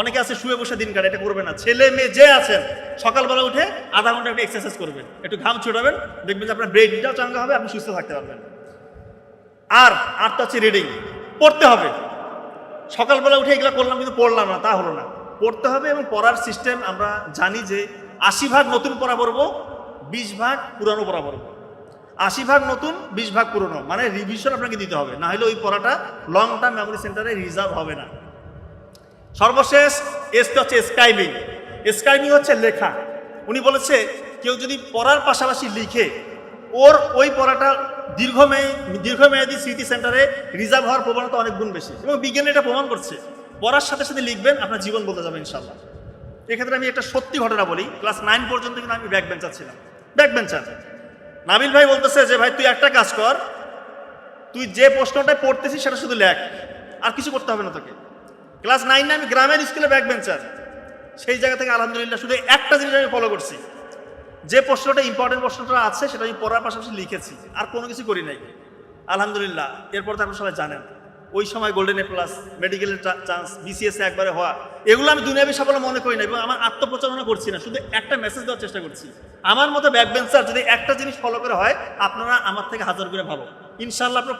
অনেকে আছে, শুয়ে বসে দিন কাটে, এটা করবে না। ছেলে মেয়ে যে আছেন, সকালবেলা উঠে আধা ঘণ্টা একটু এক্সারসাইজ করবেন। একটু ঘাম ছুটাবেন, দেখবেন যে আপনার ব্রেনটাও চাঙ্গা হবে, আপনি সুস্থ থাকতে পারবেন। আর আরটা হচ্ছে রিডিং পড়তে হবে। সকালবেলা উঠে এগুলো করলাম, কিন্তু পড়লাম না, তা হলো না। পড়তে হবে এবং পড়ার সিস্টেম আমরা জানি যে আশি ভাগ নতুন পড়া পড়ব, বিশ ভাগ পুরানো পড়া পড়ব। আশি ভাগ নতুন, বিশ ভাগ পুরনো মানে রিভিশন আপনাকে দিতে হবে। না হলে ওই পড়াটা লং টার্ম মেমোরি সেন্টারে রিজার্ভ হবে না। সর্বশেষ এসটা হচ্ছে স্ক্রাইবিং স্ক্রাইবিং হচ্ছে লেখা। উনি বলেছে, কেউ যদি পড়ার পাশাপাশি লিখে ওর ওই পড়াটা দীর্ঘমেয়াদী দীর্ঘমেয়াদী স্মৃতি সেন্টারে রিজার্ভ হওয়ার প্রবণতা অনেক গুণ বেশি। এবং বিজ্ঞানী এটা প্রমাণ করছে। পড়ার সাথে সাথে লিখবেন, আপনার জীবন বলতে যাবে ইনশাল্লাহ এক্ষেত্রে আমি একটা সত্যি ঘটনা বলি। ক্লাস নাইন পর্যন্ত কিন্তু আমি ব্যাক বেঞ্চার ছিলাম। ব্যাক বেঞ্চার নাবিল ভাই বলতেছে যে, ভাই, তুই একটা কাজ কর। তুই যে প্রশ্নটা পড়তেছিস সেটা শুধু লেখ। আর কিছু করতে হবে না তোকে। ক্লাস নাইনে আমি গ্রামের স্কুলে ব্যাক বেঞ্চার। সেই জায়গা থেকে আলহামদুলিল্লাহ শুধু একটা জিনিস আমি ফলো করছি। যে প্রশ্নটা ইম্পর্টেন্ট প্রশ্নটা আছে, সেটা আমি পড়ার পাশাপাশি লিখেছি। আর কোনো কিছু করি নাই। আলহামদুলিল্লাহ, এরপর তো আপনারা সবাই জানেন, ওই সময় গোল্ডেন এ প্লাস মেডিকেলের চান্স বিসিএস একবারে হওয়া, এগুলো আমি দুনিয়াবি সাফল্য মনে করি না এবং আমার আত্মপ্রচারণা করছি না, শুধু একটা মেসেজ দেওয়ার চেষ্টা করছি। আমার মতো ব্যাক বেঞ্চার যদি একটা জিনিস ফলো করে হয়, আপনারা আমার থেকে হাজার করে ভালো। ইনশাল্লাহ আপনার